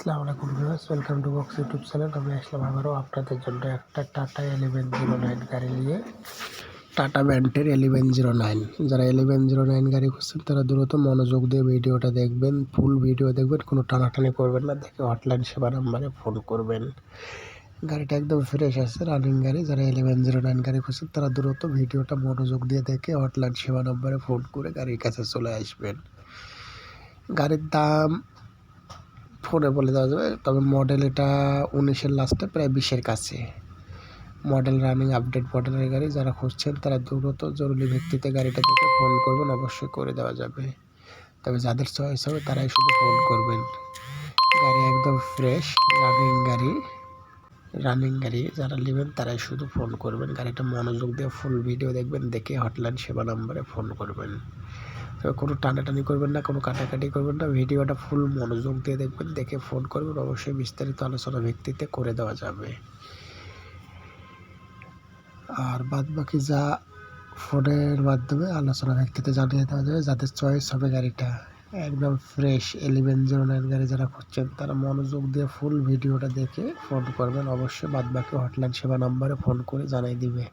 আসসালামু আলাইকুম viewers welcome to box YouTube channel আমি আসলাম আবারও আপনাদের জন্য একটা টাটা এলিভেন জিরো নাইন গাড়ি নিয়ে। টাটা ব্যান্ডের এলিভেন জিরো নাইন যারা এলিভেন জিরো নাইন গাড়ি খুঁজছেন, তারা দ্রুত মনোযোগ দিয়ে ভিডিওটা দেখবেন ফুল ভিডিও দেখবেন, কোনো টানাটানি করবেন না। দেখে হটলাইন সেবা নাম্বারে ফোন করবেন। গাড়িটা একদম ফ্রেশ আছে রানিং গাড়ি। যারা এলেভেন জিরো নাইন গাড়ি খুঁজছেন, তারা দ্রুত ভিডিওটা মনোযোগ দিয়ে দেখে হটলাইন সেবা নাম্বারে ফোন করে গাড়ির কাছে চলে আসবেন। গাড়ির দাম ফোনে বলে দেওয়া যাবে। তবে মডেল এটা উনিশের লাস্টে প্রায় বিশের কাছে। মডেল রানিং আপডেট মডেলের গাড়ি যারা খুঁজছেন, তারা দ্রুত জরুরি ভিত্তিতে গাড়িটা দেখে ফোন করবেন, অবশ্যই করে দেওয়া যাবে। তবে যাদের চয়েস হবে, তারাই শুধু ফোন করবেন। গাড়ি একদম ফ্রেশ রানিং গাড়ি। রানিং গাড়ি যারা নেবেন, তারাই শুধু ফোন করবেন। গাড়িটা মনোযোগ দিয়ে ফুল ভিডিও দেখবেন, দেখে হটলাইন সেবা নম্বরে ফোন করবেন। তবে কোনো টানাটানি করবেন না, কোনো কাটাকাটি করবেন না, ভিডিওটা ফুল মনোযোগ দিয়ে দেখবেন, দেখে ফোন করবেন, অবশ্যই বিস্তারিত আলোচনা ভিত্তিতে করে দেওয়া যাবে। আর বাদ বাকি যা ফোনের মাধ্যমে আলোচনা ভিত্তিতে জানিয়ে দেওয়া যাবে, যাদের চয়েস হবে গাড়িটা, একদম ফ্রেশ এলিভেন জিরো নাইন গাড়ি যারা খুঁজছেন, তারা মনোযোগ দিয়ে ফুল ভিডিওটা দেখে ফোন করবেন, অবশ্যই বাদ বাকি হটলাইন সেবা নাম্বারে ফোন করে জানিয়ে দিবে।